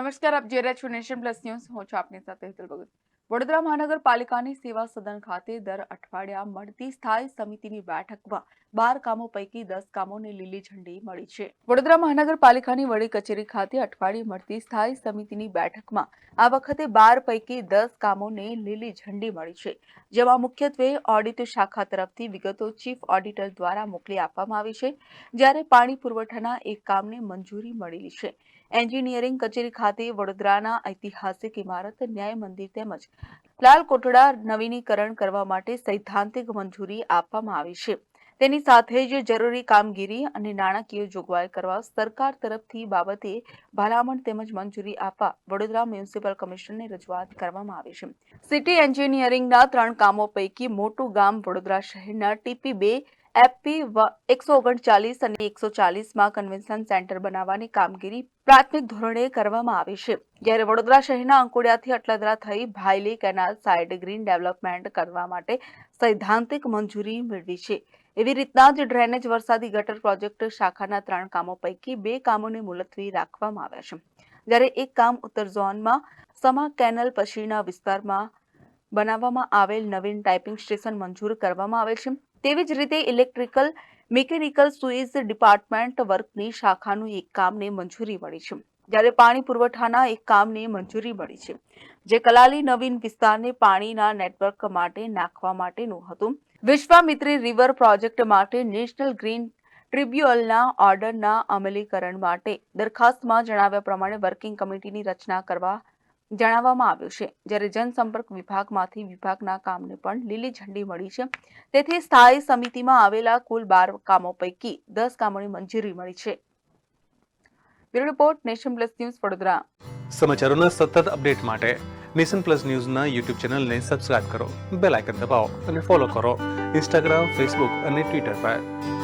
નમસ્કાર, આપ જોઈ રહ્યા છો નેશન પ્લસ ન્યૂઝ. હું છું આપની સાથે હેતલ ભગત. વડોદરા મહાનગરપાલિકાની સેવા સદન ખાતે દર અઠવાડિયા મળતી સ્થાયી સમિતિની બેઠકમાં બાર કામો પૈકી દસ કામોને લીલી ઝંડી મળી છે. વડોદરા મહાનગરપાલિકાની વડી કચેરી ખાતે અઠવાડિયે મળતી સ્થાયી સમિતિની બેઠકમાં આ વખતે બાર પૈકી દસ કામોને લીલી ઝંડી મળી છે. જેમાં મુખ્યત્વે ઓડિટ શાખા તરફથી વિગતો ચીફ ઓડિટર દ્વારા મોકલી આપવામાં આવી છે, જ્યારે પાણી પુરવઠાના એક કામને મંજૂરી મળેલી છે. એન્જિનિયરિંગ કચેરી ખાતે વડોદરાના ઐતિહાસિક ઇમારત, ન્યાય મંદિર તેમજ લાલ કોટડા નવીનીકરણ કરવા માટે સૈદ્ધાંતિક મંજૂરી આપવામાં આવી છે. તેની સાથે જ જરૂરી કામગીરી અને નાણાકીય જોગવાઈ કરવા સરકાર તરફથી બાબતે ભલામણ તેમજ મંજૂરી આપવા વડોદરા મ્યુનિસિપલ કમિશનને રજૂઆત કરવામાં આવી છે. સિટી એન્જિનિયરિંગના ત્રણ કામો પૈકી મોટું ગામ વડોદરા શહેરના ટીપી બે એફપી એકસો ઓગણચાલીસ અને એકસો ચાલીસમાં કન્વેન્શન સેન્ટર બનાવવાની કામગીરી પ્રાથમિક ધોરણે કરવામાં આવી છે. જ્યારે વડોદરા શહેરના અંકોડિયાથી અટલાદરા થઈ Bhayli canal side green development કરવા માટે સૈદ્ધાંતિક મંજૂરી મેળવી છે. એવી રીતના જ ડ્રેનેજ વરસાદી ગટર પ્રોજેક્ટ શાખાના ત્રણ કામો પૈકી બે કામોને મુલતવી રાખવામાં આવ્યા છે. જ્યારે એક કામ ઉત્તર ઝોનમાં સમા કેનલ પછીના વિસ્તારમાં બનાવવામાં આવેલ નવીન ટાઈપિંગ સ્ટેશન મંજૂર કરવામાં આવેલ છે. તેવી જ રીતે ઇલેક્ટ્રિકલ મિકેનિકલ સુઇઝ ડિપાર્ટમેન્ટ વર્કની શાખાનું એક કામને મંજૂરી મળી છે. જ્યારે પાણી પુરવઠાના એક કામને મંજૂરી મળી છે. જે કલાલી નવીન વિસ્તારને પાણીના નેટવર્ક માટે નાખવા માટેનું હતું. વિશ્વામિત્રી રિવર પ્રોજેક્ટ માટે નેશનલ ગ્રીન ટ્રિબ્યુનલના ઓર્ડરના અમલીકરણ માટે દરખાસ્તમાં જણાવ્યા પ્રમાણે વર્કિંગ કમિટીની રચના કરવા જણાવવામાં આવ્યું છે. જ્યારે જનસંપર્ક વિભાગમાંથી વિભાગના કામને પણ લીલી ઝંડી મળી છે. તેથી સ્થાયી સમિતિમાં આવેલા કુલ બાર કામો પૈકી દસ કામોની મંજૂરી મળી છે. Bureau report, nation plus news, Vadodara. સમાચારોના સતત અપડેટ માટે નેશન પ્લસ ન્યૂઝના યુટ્યુબ ચેનલને સબસ્ક્રાઇબ કરો, બેલ આઇકન દબાવો અને ફોલો કરો. ઇન્સ્ટાગ્રામ, ફેસબુક અને ટ્વિટર પર.